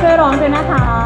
ช่วยร้องด้วยนะคะ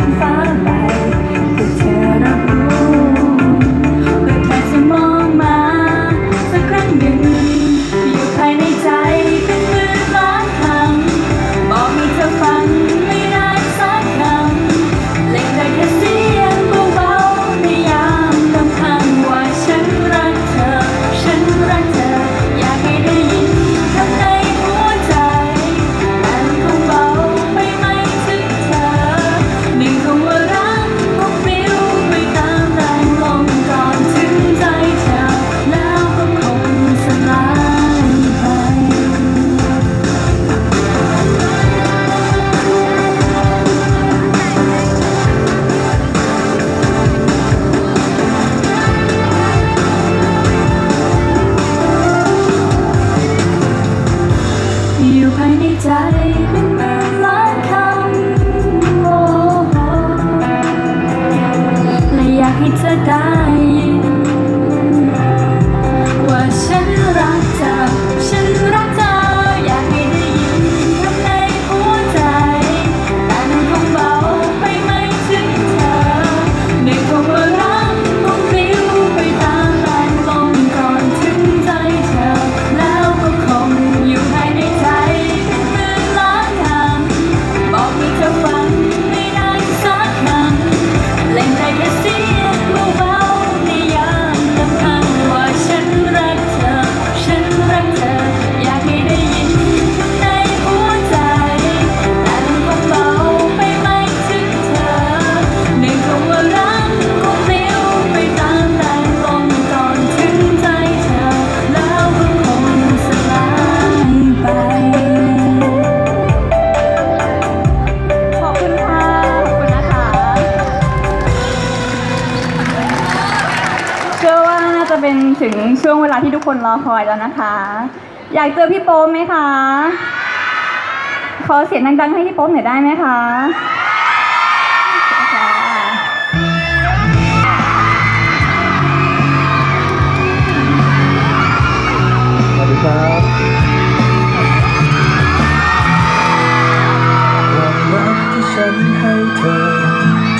find time in จะเป็นถึงช่วงเวลาที่ทุกคนรอคอยแล้วนะคะ อยากเจอพี่โป้มไหมคะ ขอเสียงดังๆให้พี่โป้มหน่อยได้ไหมคะสวัสดีครับความรักที่ฉันให้เธอ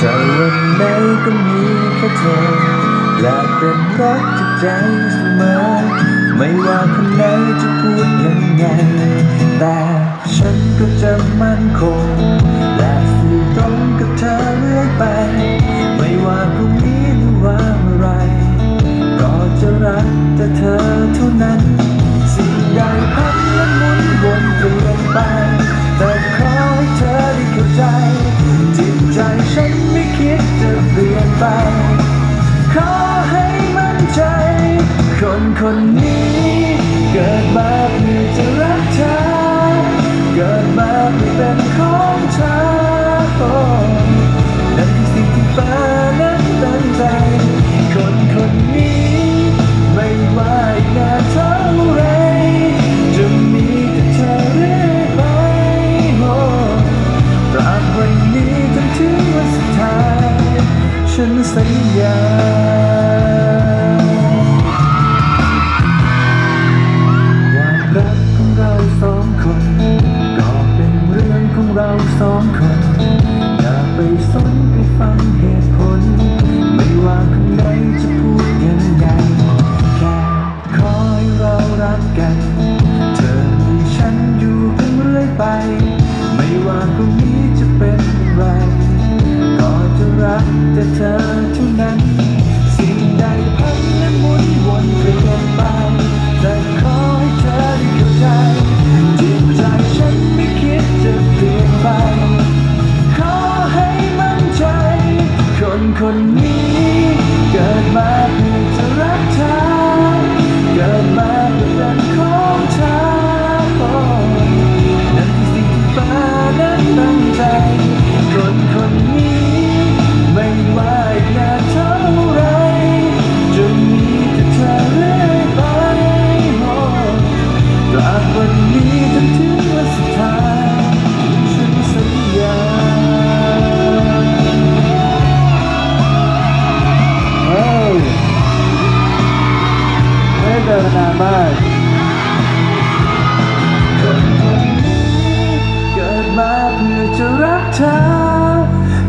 จะวันไหนก็มีแค่เธอ และเป็นรักที่ใจเสมอ ไม่ว่าคนไหนจะพูดยังไง แต่ฉันก็จะมั่นคง และสื่ตรงกับเธอเรื่อยไป ไม่ว่าพรุ่งนี้หรือว่าเมื่อไร ก็จะรักแต่เธอเท่านั้น สิ่งใดพันและ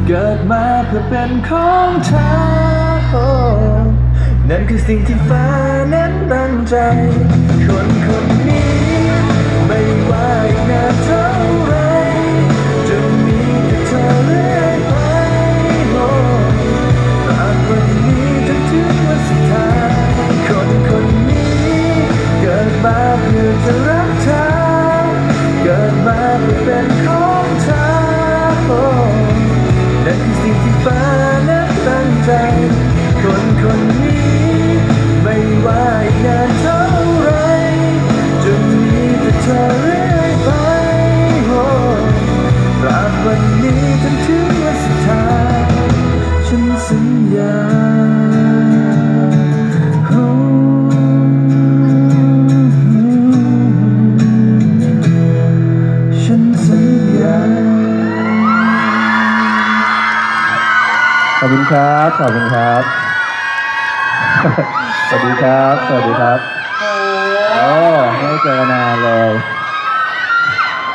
เกิดมาเพื่อเป็นของเธอ นั่นคือสิ่งที่ฟ้านั้นตั้งใจ คนคนนี้ ไม่ว่าอีกนานเท่าไรจะมีแต่เธอเรื่อยไปตราบวันนี้จนถึงวันสุดท้ายคนคนนี้ เกิดมาเพื่อจะรัก ขอบคุณครับ สวัสดีครับ สวัสดีครับ โอ้ไม่ได้เจอกันนานเลย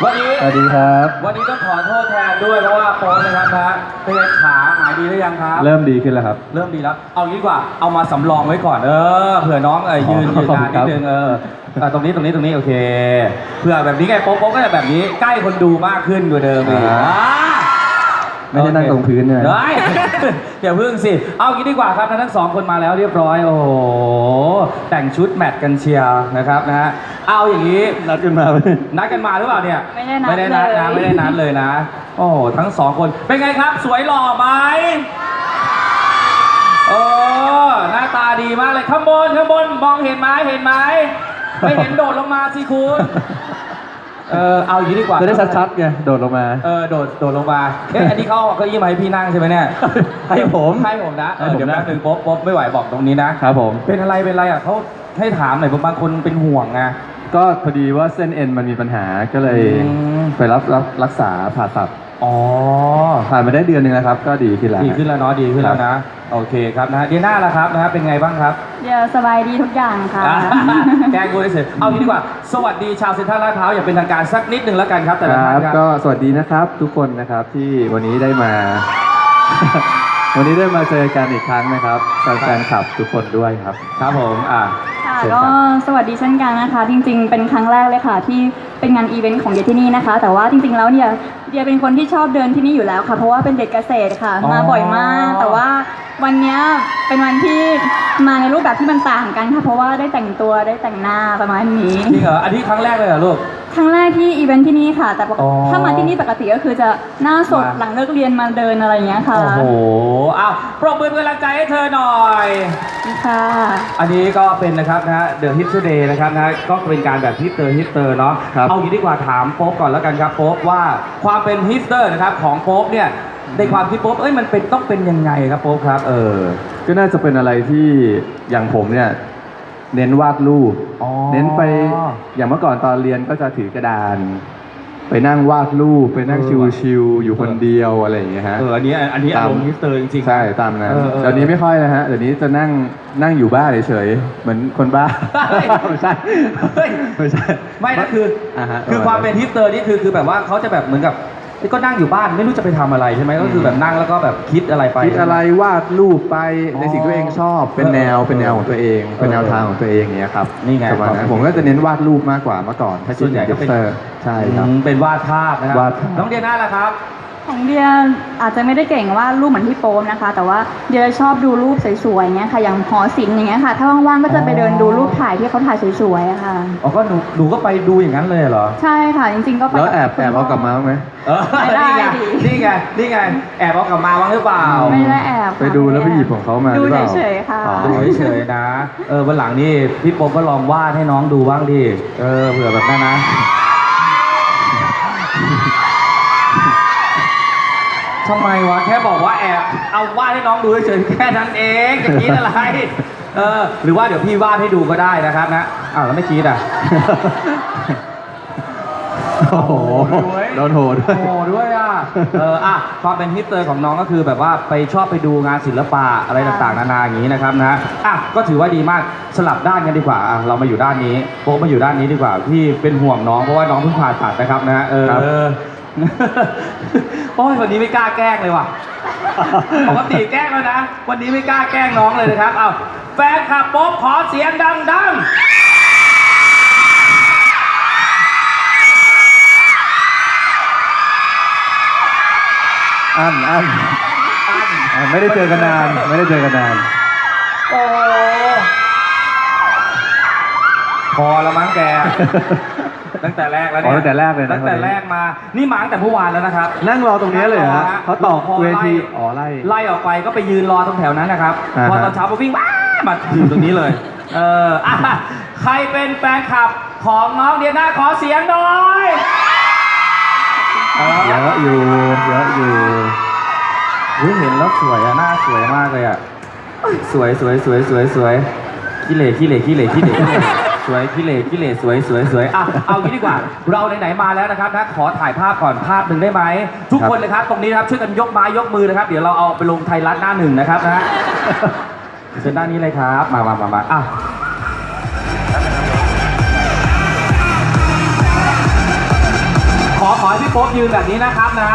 วันนี้ สวัสดีครับ วันนี้ต้องขอโทษแทนด้วยเพราะว่าโป๊นะครับนะเป็นไงขาหายดีหรือยังครับ เริ่มดีขึ้นแล้วครับ เริ่มดีแล้ว เอางี้ดีกว่า เอามาสำรองไว้ก่อน เออ เผื่อน้องเออยืนขยือนบคุณนานคนิรัดบนึงเอออะตรงนี้ตรงนี้ตรงนี้โอเค เผื่อแบบนี้ไงโป๊ะโป๊ะก็จะแบบนี้ใกล้คนดูมากขึ้นกว่าเดิมอีกอ่าอ่า ไม่ได้นั่งตรงพื้นเลยได้อย่าพึ่งสิ เอางี้ดีกว่าครับทั้งสองคนมาแล้วเรียบร้อย โอ้โห แต่งชุดแมทกันเชียร์นะครับนะฮะ เอาอย่างนี้ นัดกันมาไหมนัดกันมาหรือเปล่าเนี่ย ไม่ได้นัดไม่ได้นัดเลยนะไม่ได้นัดเลยนะ โอ้โห ทั้งสองคน เป็นไงครับ สวยหล่อไหมโอ้หน้าตาดีมากเลยข้างบนข้างบนมองเห็นไหมเห็นไหมไม่เห็นโดดลงมาสิคุณ เออเอาอย่างนี้ดีกว่าจะได้ชัดๆไงโดดลงมา เออโดดโดดลงมาเอ๊ะอันนี้เขาเอาเก็ยี่มาให้พี่นั่งใช่ไหมเนี่ยให้ผมให้ผมนะเออให้ผมเดี๋ยวนะแป๊บนึงป๊บป๊บไม่ไหวบอกตรงนี้นะ ครับผม เป็นอะไรเป็นอะไรอะเขาให้ถามหน่อยเพราะบางคนเป็นห่วงไง ก็พอดีว่าเส้นเอ็นมันมีปัญหาก็เลยอืม ไปรับรับรักษาผ่าตัด อ๋อผ่านมาได้เดือนหนึ่งแล้วครับ ก็ดีขึ้นแล้วดีขึ้นแล้วเนาะดีขึ้นแล้วนะ โอเคครับนะฮะเดียน่าละครับนะฮะเป็นไงบ้างครับ เดี๋ยวสบายดีทุกอย่างค่ะ แกล้งกูเฉยๆเอางี้ดีกว่า สวัสดีชาวเซ็นทรัลลาดพร้าวอย่างเป็นทางการสักนิดหนึ่งแล้วกันครับแต่คละท่ารันบครับก็สวัสดีนะครับทุกคนนะครับที่วันนี้ได้มา วันนี้ได้มาเจอกันอีกครั้งนะครับแฟนๆคลับทุกคนด้วยครับ ครับผมอะ ค่ะเชิญก็ครับ สวัสดีเช่นกันนะคะ จริง ๆ เป็นครั้งแรกเลยค่ะ ที่เป็นงานอีเวนต์ของเดียที่นี่นะคะ แต่ว่าจริง ๆ แล้วเนี่ยเดียเป็นคนที่ชอบเดินที่นี่อยู่แล้วค่ะ เพราะว่าเป็นเด็กเกษตรค่ะ อ๋อ มาบ่อยมาก แต่ว่าวันเนี้ยเป็นวันที่มาในรูปแบบที่มันต่างกันค่ะ เพราะว่าได้แต่งตัวได้แต่งหน้าประมาณนี้ จริงเหรอ อันนี้ครั้งแรกเลยเหรอลูก ครั้งแรกที่อีเวนต์ที่นี่ค่ะ แต่ปกอ๋อ ถ้ามาที่นี่ปกติก็คือจะหน้าสดมาหลังเลิกเรียนมาเดินอะไรอย่างเงี้ยค่ะโอ้โหอ้าวปรบมือเป็นกำลังใจให้เธอหน่อย ค่ะ อันนี้ก็เป็นนะครับนะฮะ The Hipster Day นะครับนะฮะก็เป็นการแบบฮิปเตอร์ฮิปเตอร์เนาะครับ เอางี้ดีกว่าถามโป๊ปก่อนแล้วกันครับโป๊ปว่าความเป็นฮิปสเตอร์นะครับของโป๊ปเนี่ยในความคิดโป๊ปเอ้ยมันเป็นต้องเป็นยังไงครับโป๊ปครับเออ ก็น่าจะเป็นอะไรที่อย่างผมเนี่ย เน้นวาดรูป อ๋อ เน้นไปอย่างเมื่อก่อนตอนเรียนก็จะถือกระดาน ไปนั่งวาดรูป ไปนั่งเออว่ะชิวๆอยู่คนเดียวอะไรอย่างเงี้ยฮะ เอออันนี้อันนี้ตามอารมณ์ฮิปสเตอร์จริงๆ ใช่ตามนั้นเออเออเดี๋ยวนี้ไม่ค่อยนะฮะเดี๋ยวนี้จะนั่งนั่งอยู่บ้านเฉยๆเหมือนคนบ้าเฮ้ย ไม่ใช่เฮ้ยไม่ใช่ไม่นะคืออ่าฮะคือความเป็นฮิปสเตอร์นี่คือคือแบบว่าเขาจะแบบเหมือนกับ ก็นั่งอยู่บ้านไม่รู้จะไปทำอะไรใช่ไหมก็คือแบบนั่งแล้วก็แบบคิดอะไรไป คิดอะไรวาดรูปไปในสิ่งที่ตัวเองชอบเป็นแนวเออเป็นแนวของตัวเอง เป็นแนวทางของตัวเองอย่างเงี้ยครับนี่ไงประมาณนั้นผมก็จะเน้นวาดรูปมากกว่าเมื่อก่อน ถ้าคิส่ดวนใหญ่ถึงก็เป็นเซอร์ใช่ครับอืมเป็นวาดภาพนะครับวาดภาพน้องเดียน่าล่ะครับ ของเดียอาจจะไม่ได้เก่งว่าดรูปเหมือนพี่โป๊มนะคะ แต่ว่าเดียชอบดูรูปสวยๆอย่างเงี้ยค่ะ อย่างหอศิลป์อย่างเงี้ยค่ะ ถ้าว่างๆก็จะไปเดินดูรูปถ่ายที่เขาถ่ายสวยๆอะค่ะ อ๋อก็หนูหนูก็ไปดูอย่างนั้นเลยเหรอ ใช่ค่ะ จริงๆก็ไปแล้วแอบคุณแอบเอากลับมาบ้างไหมเออไม่ได้นี่ไง ดิ นี่ไง นี่ไง แอบเอากลับมาบ้างหรือเปล่า ไม่ได้แอบค่ะไปดูแล้วไปหยิบของเขามาหดูรือเปล่าเฉยๆค่ะ อ๋อ ดูเฉยๆนะ เออวันหลังนี่พี่โป๊ปก็ลองวาดให้น้องดูบ้างดิ เออเผื่อแบบนั้นนะ ทำไมวะแค่บอกว่าแอบเอาวาดให้น้องดูเฉยๆแค่นั้นเองจะคิดอะไรเออหรือว่าเดี๋ยวพี่วาดให้ดูก็ได้นะครับนะอ้าวแล้วไม่คิดอะโอ้โหโดนโหด้วยโอ้ด้วยอะเอออะความเป็นฮิตเตอร์ของน้องก็คือแบบว่าไปชอบไปดูงานศิลปะอะไรต่างๆนานาอย่างนี้นะครับนะอะก็ถือว่าดีมากสลับด้านกันดีกว่าอะเรามาอยู่ด้านนี้โป๊ปมาอยู่ด้านนี้ดีกว่าพี่เป็นห่วงน้องเพราะว่าน้องเพิ่งผ่าตัดนะครับนะเออครับ โอ้ยวันนี้ไม่กล้าแกล้งเลยว่ะปกติแกล้งแล้วนะ วันนี้ไม่กล้าแกล้งน้องเลยนะครับเอาแฟนคลับโป๊ปขอเสียงดังๆอันอันอะไม่ได้เจอกันนาน ไม่ได้เจอกันนาน โอ้พอแล้วมั้งแก ตั้งแต่แรกแล้วเนี่ยอ๋อตั้งแต่แรกเลยนะ ตั้งแต่แรกมา นี่มาตั้งแต่เมื่อวานแล้วนะครับนั่งรอตรงนี้เลยเหรอฮะเขาตอกพอเวทีไล่อ๋อไล่ ไล่ออกไปก็ไปยืนรอตรงแถวนั้นนะครับ อ่าฮะ พอตอนเช้ามาวิ่งว้ามาอยู่ตรงนี้เลย เอออะใครเป็นแฟนคลับของน้องเดียน่าขอเสียงหน่อยเออเยอะอยู่เยอะอยู่อุ๊ยเห็นแล้วสวยอะหน้าสวยมากเลยอะสวยสวยสวยสวยสวยขี้เหร่ขี้เหร่ขี้เหร่ขี้เหร่ขี้เหร่ส วยขี้เหร่ขี้เหร่สวยสวยสวยอะเอางี้ดีกว่า เราไหนๆมาแล้วนะครับนะขอถ่ายภาพก่อนภาพหนึ่งได้ไหมทุกคนเลยครับ ตรงนี้นะครับช่วยกันยกไม้ยกมือนะครับ เดี๋ยวเราเอาไปลงไทยรัฐหน้าหนึ่งนะครับนะฮะเชิญด้านนี้เลยครับ มามามามาอะขอขอให้พี่โป๊ปยืนแบบนี้นะครับนะ